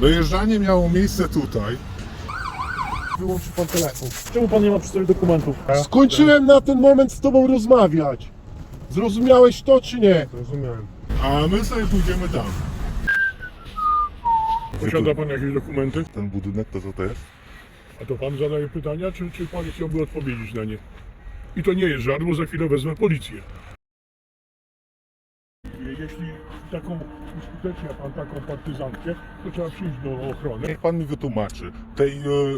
Dojeżdżanie miało miejsce tutaj. Wyłączy pan telefon. Czemu pan nie ma przy sobie dokumentów? Skończyłem na ten moment z tobą rozmawiać. Zrozumiałeś to czy nie? Rozumiałem. A my sobie pójdziemy tam. Posiada pan jakieś dokumenty? Ten budynek to co to jest? A to pan zadaje pytania, czy, czy pan chciałby odpowiedzieć na nie? I to nie jest żart, bo za chwilę wezmę policję. Jeśli taką uskutecznia pan taką partyzantkę, to trzeba przyjść do ochrony. Niech pan mi wytłumaczy. Te e,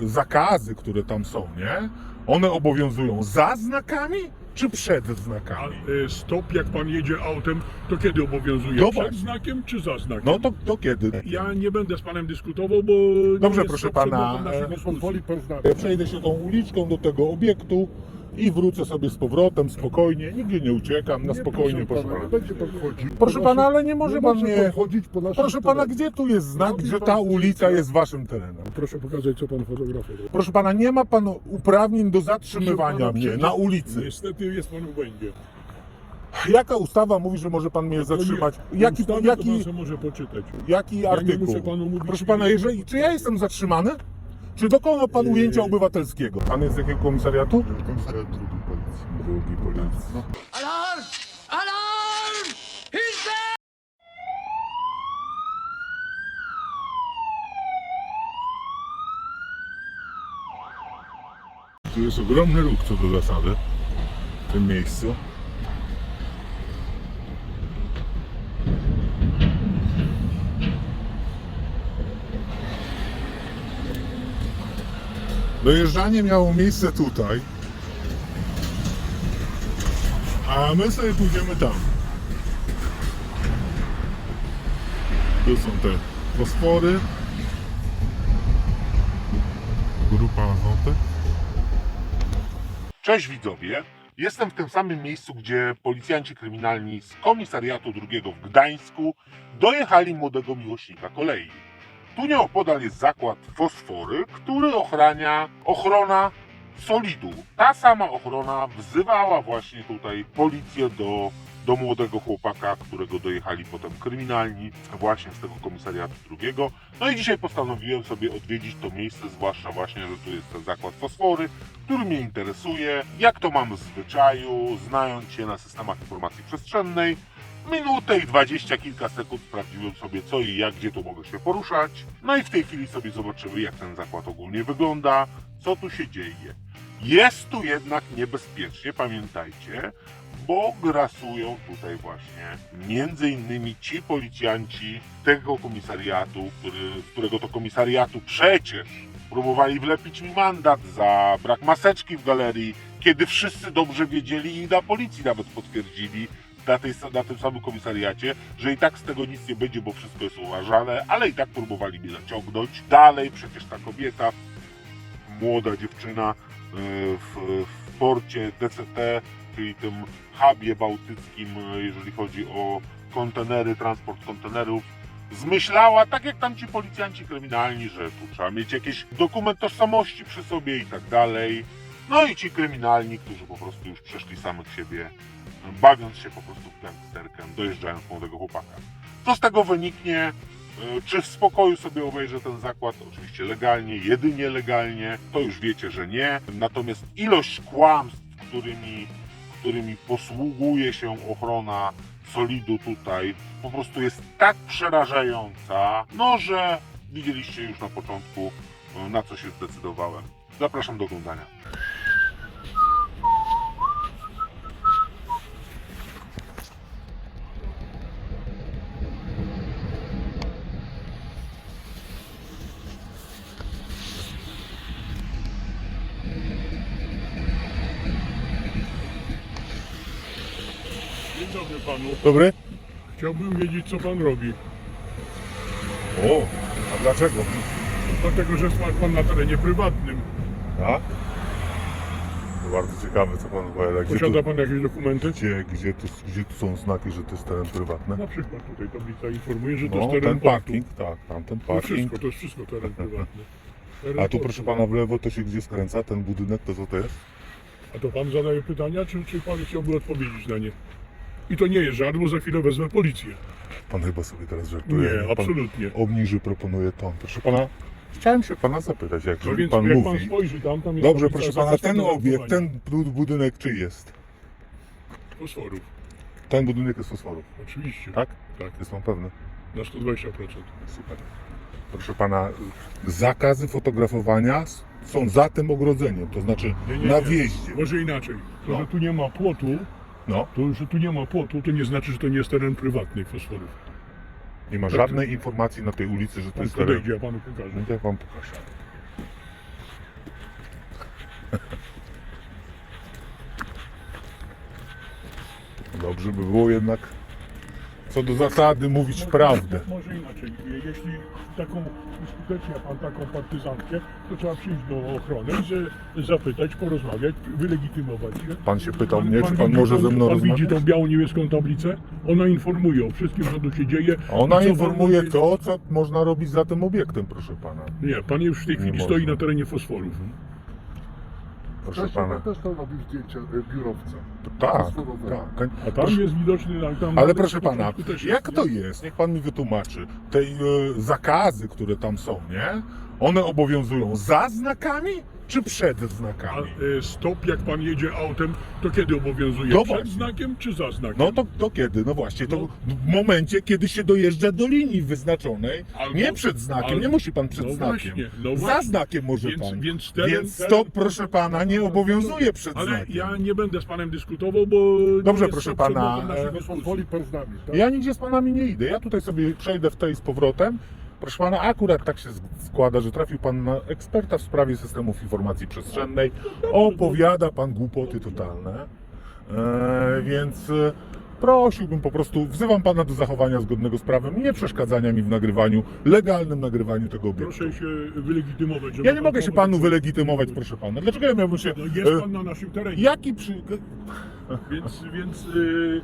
zakazy, które tam są, nie? One obowiązują za znakami czy przed A znakami? y, stop, jak pan jedzie autem, to kiedy obowiązuje? No Przed właśnie. znakiem czy za znakiem? No to, to kiedy? Ja nie będę z panem dyskutował, bo. nie Dobrze, jest proszę to pana, przedmiotem naszej e, dyskusji. Pozwoli pan znać. Ja przejdę się tą uliczką do tego obiektu i wrócę sobie z powrotem, spokojnie. Nigdzie nie uciekam, na spokojnie, proszę pana. Będzie pan chodzić. Proszę pana, ale nie może pan mnie... chodzić po naszym Proszę pana, terenie. gdzie tu jest znak, Robi że pan ta zdjęcia. ulica jest waszym terenem? Proszę pokazać, co pan fotografuje. Proszę pana, nie ma pan uprawnień do zatrzymywania Proszę pana, mnie przecież- na ulicy. Niestety jest pan w błędzie. Jaka ustawa mówi, że może pan mnie zatrzymać? Jaki, Ustawy to jaki, pan sobie może poczytać. jaki nie artykuł? muszę panu mówić, Proszę ile- pana, jeżeli, czy ja jestem zatrzymany? Czy dokonał pan ujęcia obywatelskiego? Pan jest z jakiego komisariatu? Komisariat drugi policji. Drugi policji. No. Alarm! Alarm! Hilfe! Tu jest ogromny ruch co do zasady w tym miejscu. Dojeżdżanie miało miejsce tutaj, a my sobie pójdziemy tam. Tu są te fosfory. Grupa azotek. Cześć widzowie. Jestem w tym samym miejscu, gdzie policjanci kryminalni z komisariatu drugiego w Gdańsku dojechali młodego miłośnika kolei. Tu nieopodal jest zakład Fosfory, który ochrania ochrona Solidu. Ta sama ochrona wzywała właśnie tutaj policję do, do młodego chłopaka, którego dojechali potem kryminalni właśnie z tego komisariatu drugiego. No i dzisiaj postanowiłem sobie odwiedzić to miejsce, zwłaszcza właśnie, że tu jest ten zakład Fosfory, który mnie interesuje, jak to mam w zwyczaju, znając się na systemach informacji przestrzennej. Minutę i dwadzieścia kilka sekund sprawdziłem sobie co i jak, gdzie tu mogę się poruszać. No i w tej chwili sobie zobaczymy, jak ten zakład ogólnie wygląda, co tu się dzieje. Jest tu jednak niebezpiecznie, pamiętajcie, bo grasują tutaj właśnie między innymi ci policjanci tego komisariatu, który, którego to komisariatu przecież próbowali wlepić mi mandat za brak maseczki w galerii, kiedy wszyscy dobrze wiedzieli i na policji nawet potwierdzili na, tej, na tym samym komisariacie, że i tak z tego nic nie będzie, bo wszystko jest uważane, ale i tak próbowali mnie naciągnąć. Dalej przecież ta kobieta, młoda dziewczyna e, w, w porcie DCT, czyli tym hubie bałtyckim, e, jeżeli chodzi o kontenery, transport kontenerów, zmyślała, tak jak tam ci policjanci kryminalni, że tu trzeba mieć jakiś dokument tożsamości przy sobie i tak dalej. No i ci kryminalni, którzy po prostu już przeszli samych siebie, bawiąc się po prostu w gangsterkę, dojeżdżając młodego chłopaka. Co z tego wyniknie? Y, Czy w spokoju sobie obejrzę ten zakład? Oczywiście legalnie, jedynie legalnie. To już wiecie, że nie. Natomiast ilość kłamstw, którymi, którymi posługuje się ochrona Solidu tutaj, po prostu jest tak przerażająca, no że widzieliście już na początku, y, na co się zdecydowałem. Zapraszam do oglądania. Dobry? Chciałbym wiedzieć, co pan robi. O, a dlaczego? Dlatego, że jest pan na terenie prywatnym. Tak? To bardzo ciekawe, co pan opowiada. Gdzie Posiada tu, pan jakieś dokumenty? gdzie, gdzie, tu, gdzie tu są znaki, że to jest teren prywatny? Na przykład tutaj tablica informuje, że to No, jest teren ten portu. parking, tak, tamten To parking. wszystko, to jest wszystko teren prywatny. Teren A tu portu. proszę pana w lewo to się gdzie skręca, ten budynek, to co to jest? A to pan zadaje pytania, czy, czy pan chciałby odpowiedzieć na nie? I to nie jest żart, bo za chwilę wezmę policję. Pan chyba sobie teraz żartuje. Nie, Pan absolutnie. Obniży, proponuje ton. Proszę pana, chciałem się pana zapytać, jak No więc pan jak mówi. pan spojrzy tam, tam jest Dobrze, tablica proszę pana, ten obiekt, ten bud- budynek czy jest? Fosforów, Ten budynek jest fosforu, oczywiście. tak? Tak, Jest pan pewny? na 120%. Super. Proszę pana, zakazy fotografowania s- są za tym ogrodzeniem, to znaczy Nie, nie, na nie. wjeździe. Może inaczej. To, No. że tu nie ma płotu, No, to, że tu nie ma płotu, to nie znaczy, że to nie jest teren prywatny fosforów. nie ma żadnej informacji na tej ulicy, że to Pan jest teren. podejdzie, ja panu pokażę. No to ja wam pokażę. Dobrze by było jednak co do zasady mówić prawdę. Może inaczej. Jeśli taką skutecznie pan taką partyzantkę, to trzeba przyjść do ochrony i że zapytać, porozmawiać, wylegitymować się. Pan się pytał mnie, czy pan widzi może tą- ze mną Pan widzi rozmawiać? tą białą niebieską tablicę? Ona informuje o wszystkim, co tu się dzieje. Ona informuje pan- to, co można robić za tym obiektem, proszę pana. Nie, pan już w tej Nie chwili można. stoi na terenie fosforów. Proszę Też, pana. też tam robi zdjęcia e, biurowca. Tak. Tak. A tam Proszę- jest widoczny tam, tam Ale proszę na pana, jak jest, to nie? jest? Niech pan mi wytłumaczy. Te e, zakazy, które tam są, nie? One obowiązują za znakami czy przed A znakami? e, stop, jak pan jedzie autem, to kiedy obowiązuje? No Przed właśnie. znakiem czy za znakiem? No to, to kiedy? No właśnie, to No. w momencie, kiedy się dojeżdża do linii wyznaczonej, Albo- nie przed znakiem, al- nie musi pan przed no znakiem. właśnie, no Za właśnie. znakiem może Więc- pan. więc teren- Więc teren- to, proszę pana, nie obowiązuje przed Ale znakiem. ja nie będę z panem dyskutował, bo. Dobrze, jest proszę to pana, przedmiotem naszej e, dyskusji. Pozwoli pan z nami, tak? Ja nigdzie z panami nie idę. Ja tutaj sobie przejdę w tej z powrotem. Proszę pana, akurat tak się składa, że trafił pan na eksperta w sprawie systemów informacji przestrzennej. Opowiada pan głupoty totalne. E, więc e, prosiłbym po prostu, wzywam pana do zachowania zgodnego z prawem, nie przeszkadzania mi w nagrywaniu, legalnym nagrywaniu tego obiektu. Proszę się wylegitymować. żeby Ja nie pan mogę się panu wylegitymować, proszę pana. Dlaczego ja miałbym się... No jest e, pan na naszym terenie. Jaki przy... Więc, więc y,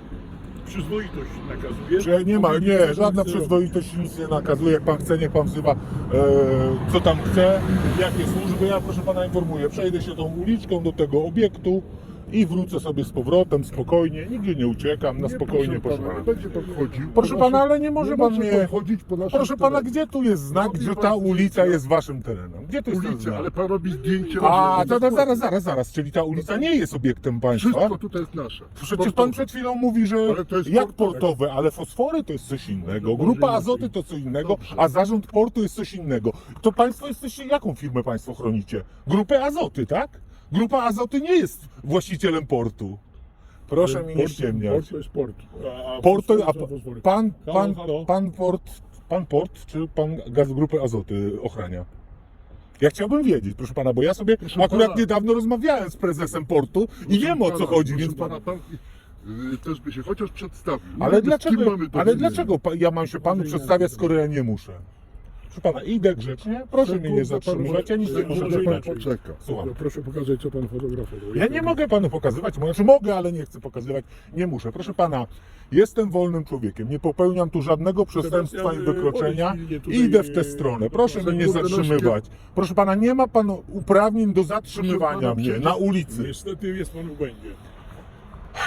przyzwoitość nakazuje. Że nie ma, nie, żadna przyzwoitość nic nie nakazuje. Jak pan chce, niech pan wzywa, e, co tam chce, jakie służby. Ja proszę pana informuję, przejdę się tą uliczką do tego obiektu i wrócę sobie z powrotem, spokojnie, nigdzie nie uciekam, na Nie, spokojnie, proszę pana, będzie pan chodził. Proszę pana, ale nie może pan mnie- chodzić po naszym Proszę pana, terenie. gdzie tu jest znak, pan ta ulica jest waszym terenem? Gdzie tu jest ten Ulica, znak? ale pan robi zdjęcie. A, robi- to zaraz, zaraz, zaraz, czyli ta ulica nie jest obiektem państwa? Wszystko tutaj jest nasze. Przecież pan przed chwilą mówi, że Ale to jest jak portowe. portowe, ale fosfory to jest coś innego, Dobrze, grupa azoty to co innego, a zarząd portu jest coś innego. To państwo jesteście, jaką firmę państwo chronicie? Grupę azoty, tak? Grupa azoty nie jest właścicielem portu. Proszę mi nie ściemniać. Port to jest port. A, a Port to, fosfory a pan, pan, pan port, pan port czy pan gaz grupy azoty ochrania? Ja chciałbym wiedzieć, proszę pana, bo ja sobie Proszę akurat pana. niedawno rozmawiałem z prezesem portu i wiem o co chodzi, proszę więc pana, pan y, też by się chociaż przedstawił. Ale wiem, z kim dlaczego, mamy do ale czynienia. dlaczego pa- ja mam się panu przedstawiać, skoro ja nie muszę? Proszę pana, idę grzecznie, proszę mnie nie zatrzymywać, ja nic nie muszę Może pan inaczej. poczeka. Słucham. Proszę pokazać, co pan fotografował. Ja nie mogę panu pokazywać, znaczy mogę, ale nie chcę pokazywać, nie muszę. Proszę pana, jestem wolnym człowiekiem, nie popełniam tu żadnego przestępstwa i wykroczenia idę w tę stronę. Proszę mnie nie no, zatrzymywać. Proszę pana, nie ma pan uprawnień do zatrzymywania mnie na ulicy. Niestety jest pan w błędzie.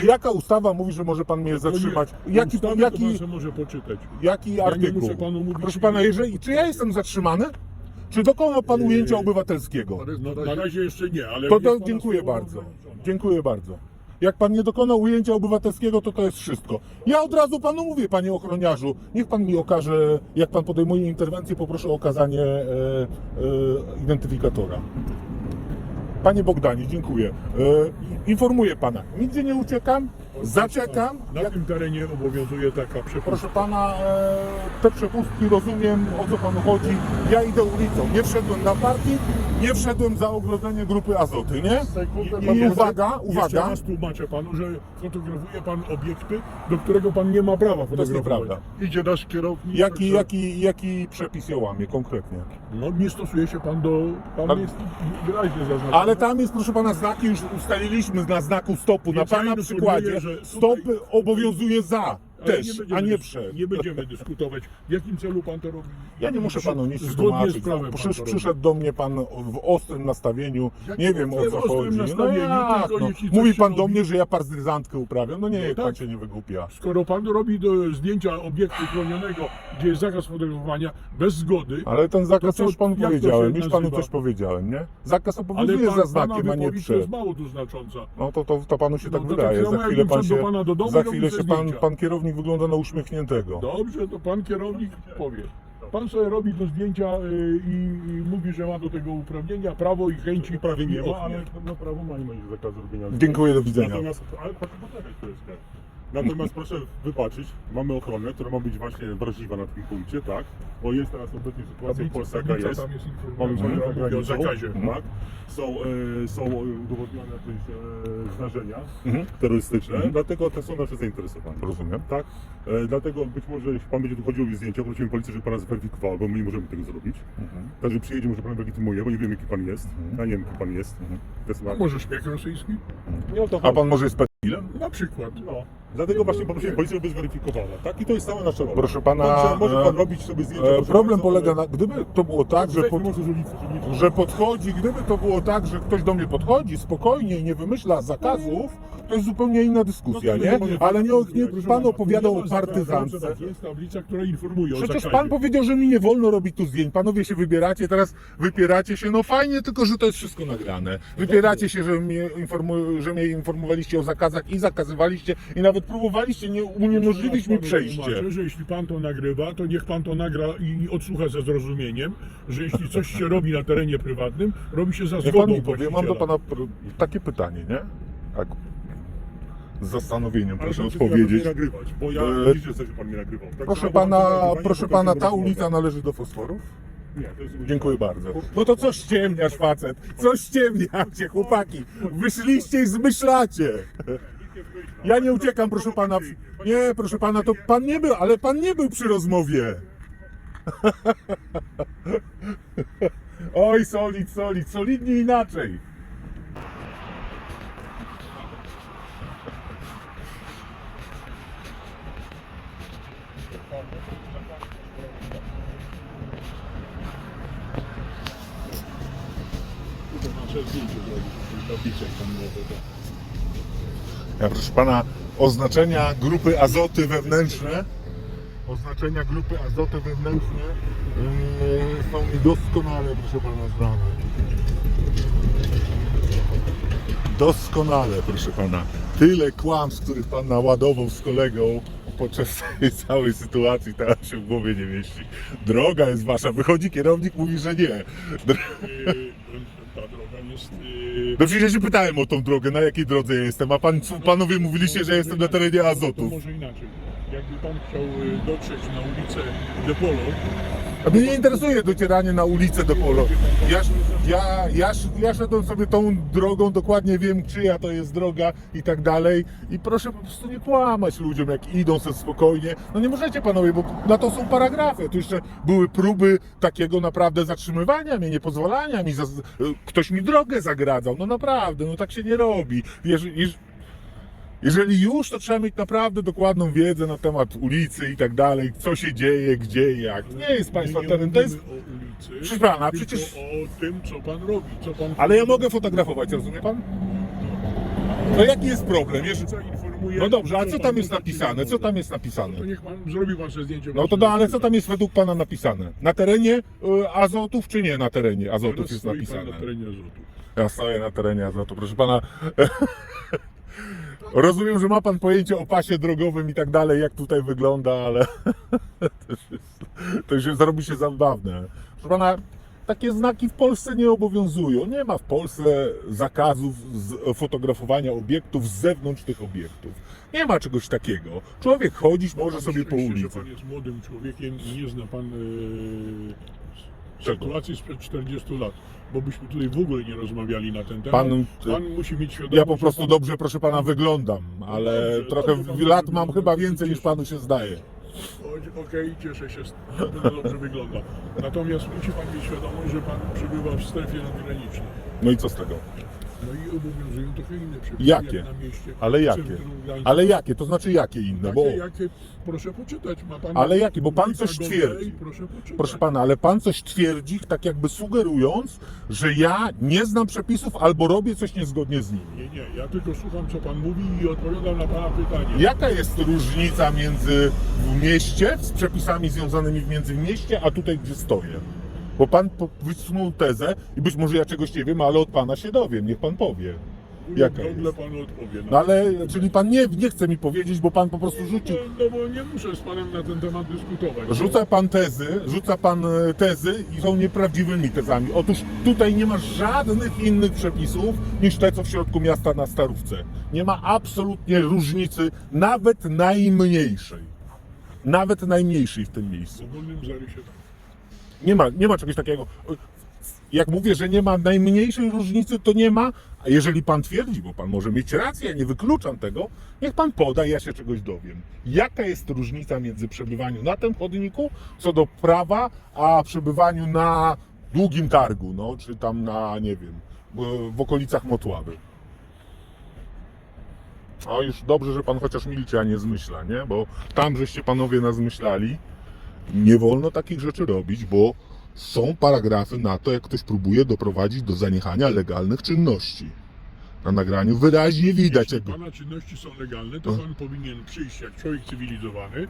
Jaka ustawa mówi, że może pan mnie zatrzymać? Jaki, Ustawy to jaki, pan może poczytać. Jaki nie artykuł? muszę panu mówić- Proszę pana, jeżeli, czy ja jestem zatrzymany? Czy dokonał pan Yy, ujęcia obywatelskiego? No, na razie- jeszcze nie, ale... To, jest to pana dziękuję bardzo. Dziękuję bardzo. Jak pan nie dokonał ujęcia obywatelskiego, to to jest wszystko. Ja od razu panu mówię, panie ochroniarzu, niech pan mi okaże, jak pan podejmuje interwencję, poproszę o okazanie e, e, identyfikatora. Panie Bogdanie, dziękuję. E, informuję pana, nigdzie nie uciekam, zaczekam. Na tym terenie obowiązuje taka przepustka. proszę pana, e, te przepustki rozumiem, o co panu chodzi. Ja idę ulicą, nie wszedłem na parking, nie wszedłem za ogrodzenie grupy azoty, nie? Sekundę, I pan uwaga, Jeszcze uwaga. raz tłumaczę panu, że fotografuje pan obiekty, do którego pan nie ma prawa To jest fotografować. nieprawda. Idzie nasz kierownik. Jaki, także- jaki, jaki przepis ja łamię konkretnie? No nie stosuje się pan do... Tam Ale- jest wyraźnie zaznaczone. Ale tam jest, proszę pana, znaki już ustaliliśmy na znaku stopu. Na pana przykładzie że tutaj- stop obowiązuje za. Ale Też, będziemy a nie dys- przed. Nie będziemy dyskutować, w jakim celu pan to robi. Ja nie muszę panu nic Zgodnie tłumaczyć. z prawem pan Przysz, to robi. przyszedł do mnie pan w ostrym nastawieniu. Nie wiem o ostrym co chodzi. No nastawieniu, jak, tylko no. jeśli coś Mówi się pan do robi- mnie, że ja partyzantkę uprawiam. No nie, No pan tak. się nie wygłupia. Skoro pan robi do zdjęcia obiektu chronionego, gdzie jest zakaz fotografowania bez zgody, Ale ten zakaz co- już panu jak to powiedziałem, już panu nazywa? coś powiedziałem, nie? Zakaz ale obowiązuje pan, za pana znakiem, a nie wypowiedź przed. jest mało tu znacząca. No to, to, to panu się No tak to tak wydaje. samo Za jak chwilę pan się, do pana do domu i za chwilę sobie się pan, zdjęcia. pan kierownik wygląda na uśmiechniętego. Dobrze, to pan kierownik powie. Pan sobie robi te zdjęcia y, i, i mówi, że ma do tego uprawnienia, prawo i chęci. Prawie nie ma, ale no prawo ma nie ma zakazu robienia. Dziękuję, do widzenia. Natomiast, ale proszę poczekać chwileczkę. Natomiast proszę wybaczyć, mamy ochronę, która ma być właśnie wrażliwa na tym punkcie, tak? Bo jest teraz obecnie sytuacja w Polsce jaka jest. tam jest Mamy mhm. o zakazie. tak? Są, e, są udowodnione jakieś e, zdarzenia Mhm. terrorystyczne, Mhm. dlatego to są nasze zainteresowania. Rozumiem. Tak? E, dlatego być może jeśli Pan będzie tu chodził o zdjęcia, prosimy policję, żeby Pana zweryfikował, bo my nie możemy tego zrobić. Mhm. Także przyjedzie, może Pan legitymuje, bo nie wiem jaki Pan jest. Ja nie wiem jaki Pan jest. To jest A może szpieg rosyjski? Nie o to A pan może jest pedofilem? Na przykład. No, dlatego właśnie poprosimy policję, żeby zweryfikowała. Tak? I to jest cała nasza rola. Proszę pana, może Pan e, robić sobie zdjęcia. E, proszę problem bardzo, polega na, gdyby to było tak, że, pod, Zejdźmy może z ulicy, żeby nie- że podchodzi, gdyby to było tak, że ktoś do mnie podchodzi spokojnie i nie wymyśla zakazów, to jest zupełnie inna dyskusja, No nie? Ale nie, nie pan opowiadał o partyzance. Jest tablica, która informuje o Przecież pan powiedział, że mi nie wolno robić tu zdjęć. Panowie się wybieracie, teraz wypieracie się. No fajnie, tylko że to jest wszystko nagrane. Wypieracie się, że mnie, informu- że mnie informowaliście o zakazach i zakazywaliście i nawet próbowaliście nie uniemożliwić mi przejście. że jeśli pan to nagrywa, to niech pan to nagra i odsłucha ze zrozumieniem, że jeśli coś się robi na terenie prywatnym, robi się za Niech pan zgodą mi powie, mam do pana pr- takie pytanie, nie? Tak. Z zastanowieniem Ale proszę ja odpowiedzieć. nie nagrywać, bo ja E, że Pan mnie nagrywał. Także Proszę pana, nagrywanie, proszę pana, ta ulica należy do fosforów? Nie, to jest ulica. Dziękuję bardzo. No to coś ściemniasz, facet. Coś ściemniacie, chłopaki. Wyszliście i zmyślacie. Ja nie uciekam, proszę pana. Nie, proszę pana, to pan nie był, ale pan nie był przy rozmowie. Oj, solid, solid, solidnie inaczej. Nasze zdjęcie zrobić, tablicę informującą. Ja, proszę pana, oznaczenia grupy azoty wewnętrzne, oznaczenia grupy azoty wewnętrzne yy, są mi doskonale, proszę pana, znane. Doskonale, proszę pana. Tyle kłamstw, których pan naładował z kolegą podczas tej całej sytuacji, teraz się w głowie nie mieści. Droga jest wasza, wychodzi kierownik, mówi, że nie. Dr- Yy, yy, No przecież ja się pytałem o tą drogę, na jakiej drodze ja jestem, a pan, panowie mówiliście, że jestem na terenie To azotów. może inaczej. Jakby pan chciał yy, dotrzeć na ulicę Depolo, A mnie nie interesuje docieranie na ulicę do Polo. Ja, ja, ja, ja szedłem sobie tą drogą, dokładnie wiem czyja to jest droga i tak dalej. I proszę po prostu nie kłamać ludziom, jak idą sobie spokojnie. No nie możecie panowie, bo na to są paragrafy. Tu jeszcze były próby takiego naprawdę zatrzymywania mnie, niepozwalania mi. Za, ktoś mi drogę zagradzał. No naprawdę, no tak się nie robi. Jeż, jeżeli już, to trzeba mieć naprawdę dokładną wiedzę na temat ulicy i tak dalej, co się dzieje, gdzie, jak. Nie jest państwa teren, to jest... mówimy o ulicy, Proszę pana, przecież- o tym, co pan robi, co pan... Ale ja mogę fotografować, rozumie pan? No jaki jest problem? No dobrze, a co tam jest napisane? Co tam jest napisane? To niech pan zrobi sobie zdjęcie. No to no, ale co tam jest według pana napisane? Na terenie y, azotów, czy nie na terenie azotów jest napisane? na terenie azotu. Ja stoję na terenie azotu, proszę pana. Rozumiem, że ma pan pojęcie o pasie drogowym i tak dalej, jak tutaj wygląda, ale to już, to już zrobi się zabawne. Proszę pana, takie znaki w Polsce nie obowiązują. Nie ma w Polsce zakazów fotografowania obiektów z zewnątrz tych obiektów. Nie ma czegoś takiego. Człowiek chodzić może Pan sobie po ulicy. pan jest młodym człowiekiem i nie zna pan Czego? sytuacji sprzed 40 lat. Bo byśmy tutaj w ogóle nie rozmawiali na ten temat. Pan- pan musi mieć świadomość, Ja po prostu pan- dobrze, proszę pana, wyglądam, ale Dobrze, trochę dobrze lat mam chyba więcej niż panu się zdaje. Okej, cieszę się, dobrze wygląda. Natomiast musi pan mieć świadomość, że pan przebywa w strefie nadgranicznej. No i co z tego? No i obowiązują trochę inne przepisy. Jakie? Jak na mieście, Ale jakie? Ale jakie? To znaczy jakie inne? Bo, Takie, jakie, proszę poczytać. Ma pan Ale jakie? Bo pan coś twierdzi. Proszę poczytać. proszę pana, ale pan coś twierdzi, tak jakby sugerując, że ja nie znam przepisów albo robię coś niezgodnie z nimi. Nie, nie, ja tylko słucham, co pan mówi i odpowiadam na pana pytanie. Jaka jest różnica między w mieście, z przepisami związanymi między w mieście, a tutaj, gdzie stoję? Bo pan wysunął tezę i być może ja czegoś nie wiem, ale od pana się dowiem, niech pan powie. Wujek Jaka Gogla jest? panu odpowie. No ale, czyli pan nie, nie chce mi powiedzieć, bo pan po prostu rzucił. No, no bo nie muszę z panem na ten temat dyskutować. Rzuca pan tezy, rzuca pan e, tezy i są nieprawdziwymi tezami. Otóż tutaj nie ma żadnych innych przepisów niż te, co w środku miasta na Starówce. Nie ma absolutnie różnicy, nawet najmniejszej. Nawet najmniejszej w tym miejscu. W ogólnym zarysie tak. Nie ma, nie ma czegoś takiego. Jak mówię, że nie ma najmniejszej różnicy, to nie ma. A jeżeli pan twierdzi, bo pan może mieć rację, ja nie wykluczam tego, niech pan poda, ja się czegoś dowiem. Jaka jest różnica między przebywaniu na tym chodniku, co do prawa, a przebywaniu na długim targu, no, czy tam na, nie wiem, w- okolicach Motławy? O, już dobrze, że pan chociaż milczy, a nie zmyśla, nie? Bo tam żeście panowie nas zmyślali. Nie wolno takich rzeczy robić, bo są paragrafy na to, jak ktoś próbuje doprowadzić do zaniechania legalnych czynności. Na nagraniu wyraźnie widać. Jeśli pana czynności są legalne, to pan powinien przyjść jak człowiek cywilizowany.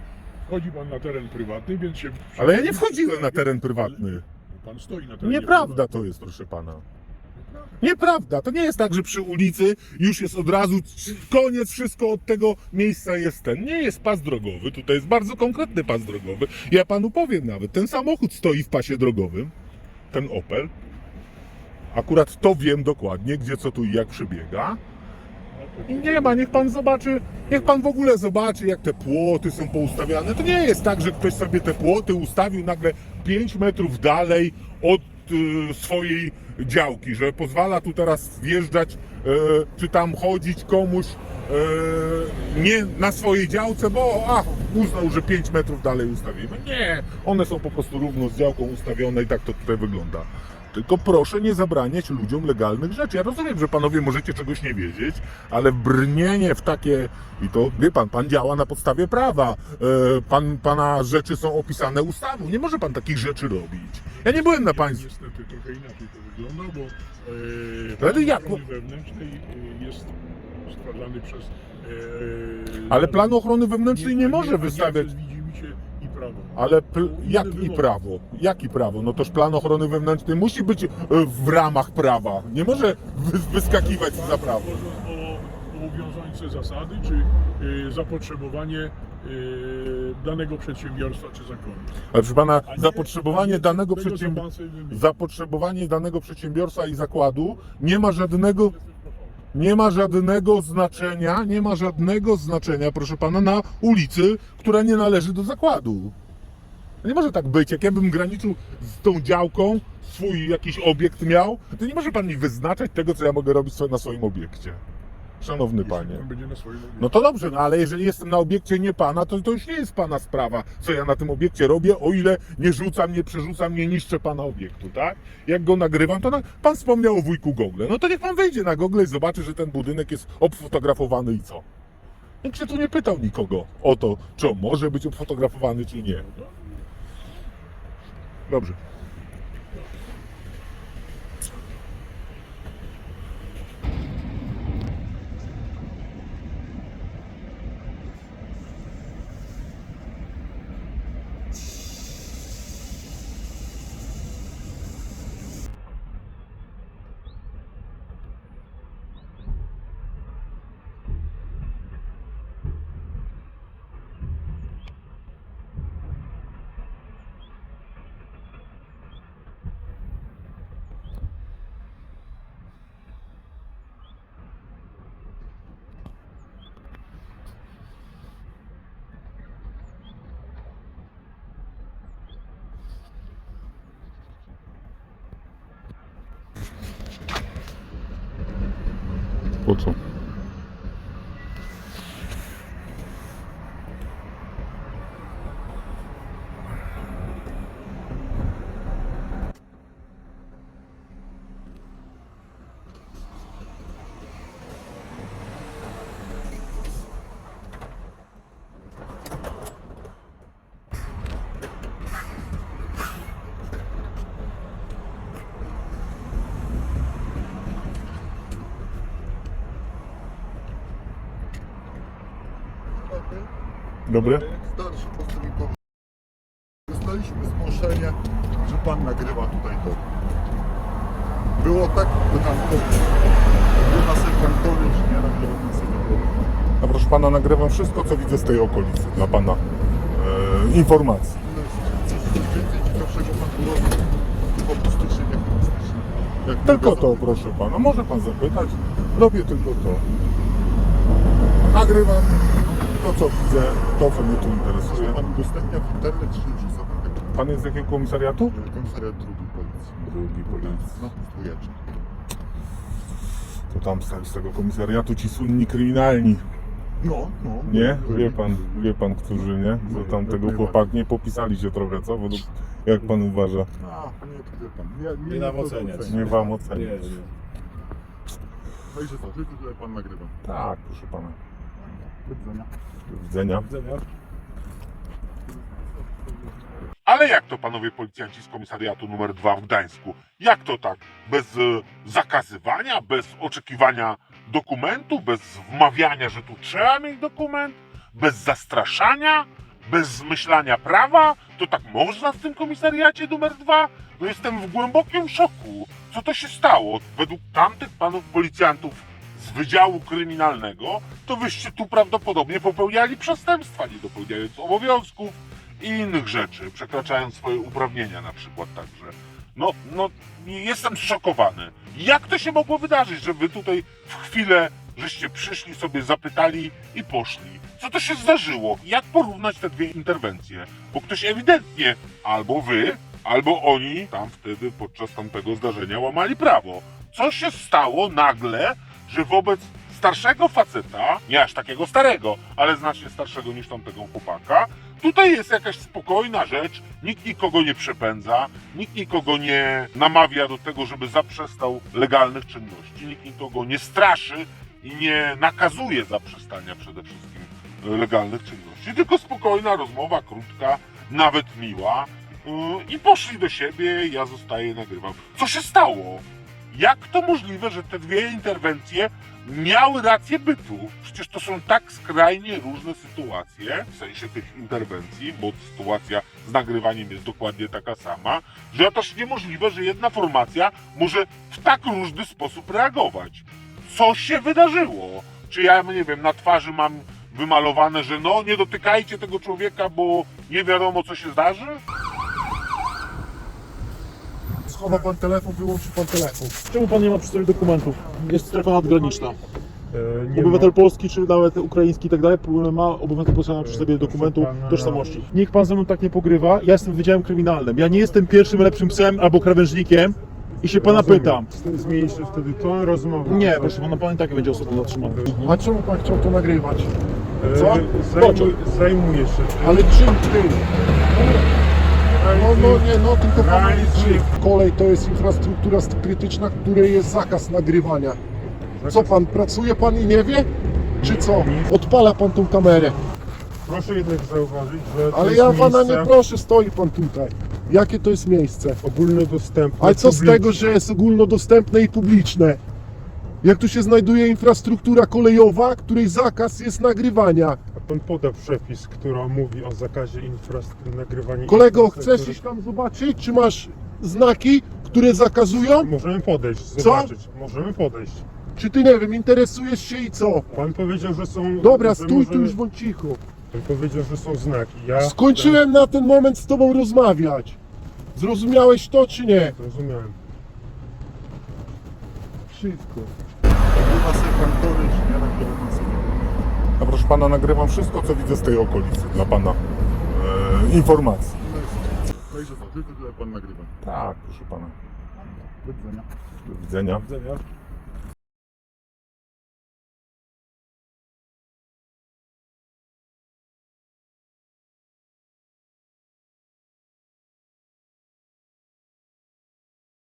Wchodzi pan na teren prywatny, więc się... Ale ja nie wchodziłem na teren prywatny. Pan stoi na terenie Nieprawda to jest, proszę pana. Nieprawda. To nie jest tak, że przy ulicy już jest od razu koniec, wszystko od tego miejsca jest ten. Nie jest pas drogowy, tutaj jest bardzo konkretny pas drogowy. Ja panu powiem nawet, ten samochód stoi w pasie drogowym, ten Opel. Akurat to wiem dokładnie, gdzie co tu i jak przebiega. I nie ma, niech pan zobaczy, niech pan w ogóle zobaczy, jak te płoty są poustawiane. To nie jest tak, że ktoś sobie te płoty ustawił nagle 5 metrów dalej od swojej działki, że pozwala tu teraz wjeżdżać, e, czy tam chodzić komuś e, nie na swojej działce, bo a, uznał, że 5 metrów dalej ustawimy. Nie, one są po prostu równo z działką ustawione i tak to tutaj wygląda. Tylko proszę nie zabraniać ludziom legalnych rzeczy. Ja rozumiem, że panowie możecie czegoś nie wiedzieć, ale brnienie w takie. I to wie pan, pan działa na podstawie prawa. E, pan, pana rzeczy są opisane ustawą. Nie może pan takich rzeczy robić. Ja nie byłem na państwie. Niestety trochę inaczej to wygląda, bo e, ale jak? ochrony wewnętrznej e, jest stwarzany przez... E, Ale plan ochrony wewnętrznej nie może wystawiać. Przez widzimisię i prawo. Ale pl- jak i prawo? Jaki prawo? No toż plan ochrony wewnętrznej musi być e, w ramach prawa. Nie może wy- wyskakiwać za prawo. Chodząc o obowiązujące zasady, czy y, zapotrzebowanie y, danego przedsiębiorstwa czy zakonu. Ale proszę pana, A nie zapotrzebowanie danego tego, co przedsiębiorstwa. pan sobie wymyślił. zapotrzebowanie danego przedsiębiorstwa i zakładu nie ma żadnego, nie ma żadnego znaczenia, nie ma żadnego znaczenia, proszę pana, na ulicy, która nie należy do zakładu. Nie może tak być, jak ja bym graniczył z tą działką, swój jakiś obiekt miał, to nie może pan mi wyznaczać tego, co ja mogę robić na swoim obiekcie. Szanowny panie. No to dobrze, no ale jeżeli jestem na obiekcie nie pana, to, to już nie jest pana sprawa, co ja na tym obiekcie robię, o ile nie rzucam, nie przerzucam, nie niszczę pana obiektu, tak? Jak go nagrywam, to na, pan wspomniał o wujku Google. No to niech pan wejdzie na Google i zobaczy, że ten budynek jest obfotografowany i co? Nikt się tu nie pytał nikogo o to, czy on może być obfotografowany, czy nie. Dobrze. Po? Starszy posterunkowy. Dostaliśmy zgłoszenie, że pan nagrywa tutaj to. Było tak, by nam to by na sekwentory, czy nie nagrywa na sekwentory. A proszę pana, nagrywam wszystko, co widzę z tej okolicy dla pana e, informacji. Tylko to, proszę pana. Może pan zapytać. Robię tylko to. Nagrywam to, co widzę, to, co mnie tu interesuje. Pan udostępnia w internet, czy wrzuca pan tego? Pan jest z jakiego komisariatu? Komisariat drugi policji. Drugi policji. No, dwójeczka. To tam z z tego komisariatu ci słynni kryminalni. No, no. Nie? Wie pan, wie pan, którzy nie? Do tamtego chłopak nie popisali się trochę, co? Według, jak pan uważa? A, panie, to wie pan. Nie, Nie nam oceniać. Nie wam ocenić. Nie, nie. No i że tylko tutaj pan nagrywa. Tak, proszę pana. Do widzenia. Do widzenia. Widzenia. Ale jak to panowie policjanci z komisariatu numer 2 w Gdańsku? Jak to tak? Bez e, zakazywania, bez oczekiwania dokumentu, bez wmawiania, że tu trzeba mieć dokument, bez zastraszania, bez zmyślania prawa? To tak można w tym komisariacie numer 2? No jestem w głębokim szoku. Co to się stało? Według tamtych panów policjantów z Wydziału Kryminalnego, to wyście tu prawdopodobnie popełniali przestępstwa, nie dopełniając obowiązków, i innych rzeczy, przekraczając swoje uprawnienia na przykład także. No, no, jestem zszokowany. Jak to się mogło wydarzyć, że wy tutaj w chwilę żeście przyszli sobie, zapytali i poszli? Co to się zdarzyło? Jak porównać te dwie interwencje? Bo ktoś ewidentnie, albo wy, albo oni tam wtedy podczas tamtego zdarzenia łamali prawo. Co się stało nagle, że wobec starszego faceta, nie aż takiego starego, ale znacznie starszego niż tamtego chłopaka, Tutaj jest jakaś spokojna rzecz, nikt nikogo nie przepędza, nikt nikogo nie namawia do tego, żeby zaprzestał legalnych czynności, nikt nikogo nie straszy i nie nakazuje zaprzestania przede wszystkim legalnych czynności, tylko spokojna rozmowa, krótka, nawet miła yy, i poszli do siebie, ja zostaję, nagrywam. Co się stało? Jak to możliwe, że te dwie interwencje miały rację bytu. Przecież to są tak skrajnie różne sytuacje, w sensie tych interwencji, bo sytuacja z nagrywaniem jest dokładnie taka sama, że też niemożliwe, że jedna formacja może w tak różny sposób reagować. Co się wydarzyło? Czy ja, nie wiem, na twarzy mam wymalowane, że no, nie dotykajcie tego człowieka, bo nie wiadomo, co się zdarzy? Schowa pan telefon, wyłączy pan telefon. Czemu pan nie ma przy sobie dokumentów? Jest strefa nadgraniczna. E, nie Obywatel polski, czy nawet ukraiński i tak dalej, ma obowiązek posiadania przy sobie dokumentu pana, tożsamości. Niech pan ze mną tak nie pogrywa. Ja jestem w Wydziałem Kryminalnym. Ja nie jestem pierwszym lepszym psem albo krawężnikiem i się pana pytam. Zmienisz wtedy ton rozmowy. Nie, proszę pana, pan i tak będzie osobą zatrzymaną. A czemu pan chciał to nagrywać? Co? Zajmuj, zajmuję się. Ale czym ty? No, no nie, no tylko czym. Kolej to jest infrastruktura krytyczna, której jest zakaz nagrywania. Co pan, pracuje pan i nie wie? Czy co? Odpala pan tą kamerę. Proszę jednak zauważyć, że Ale ja pana nie proszę, stoi pan tutaj. Jakie to jest miejsce? ogólnodostępne. Ale co z publiczne. tego, że jest ogólnodostępne i publiczne? Jak tu się znajduje infrastruktura kolejowa, której zakaz jest nagrywania. Pan poda przepis, który mówi o zakazie infrastruktury nagrywania. Kolego, chcesz iść tam zobaczyć, czy masz znaki, które zakazują? Możemy podejść, zobaczyć. Możemy podejść. Czy ty, nie wiem, interesujesz się i co? Pan powiedział, że są. Dobra, że stój tu możemy- już, bądź cicho. Pan powiedział, że są znaki. Ja. Skończyłem na ten moment z tobą rozmawiać. Zrozumiałeś to, czy nie? Ja Rozumiałem. Wszystko. Nagrywa sekwentory, czy nie nagrywa na sekwentory. A proszę pana, nagrywam wszystko, co widzę z tej okolicy dla pana e, informacji. No i to, tylko pan nagrywa. Tak, proszę pana. Do widzenia. Do widzenia. Widzenia.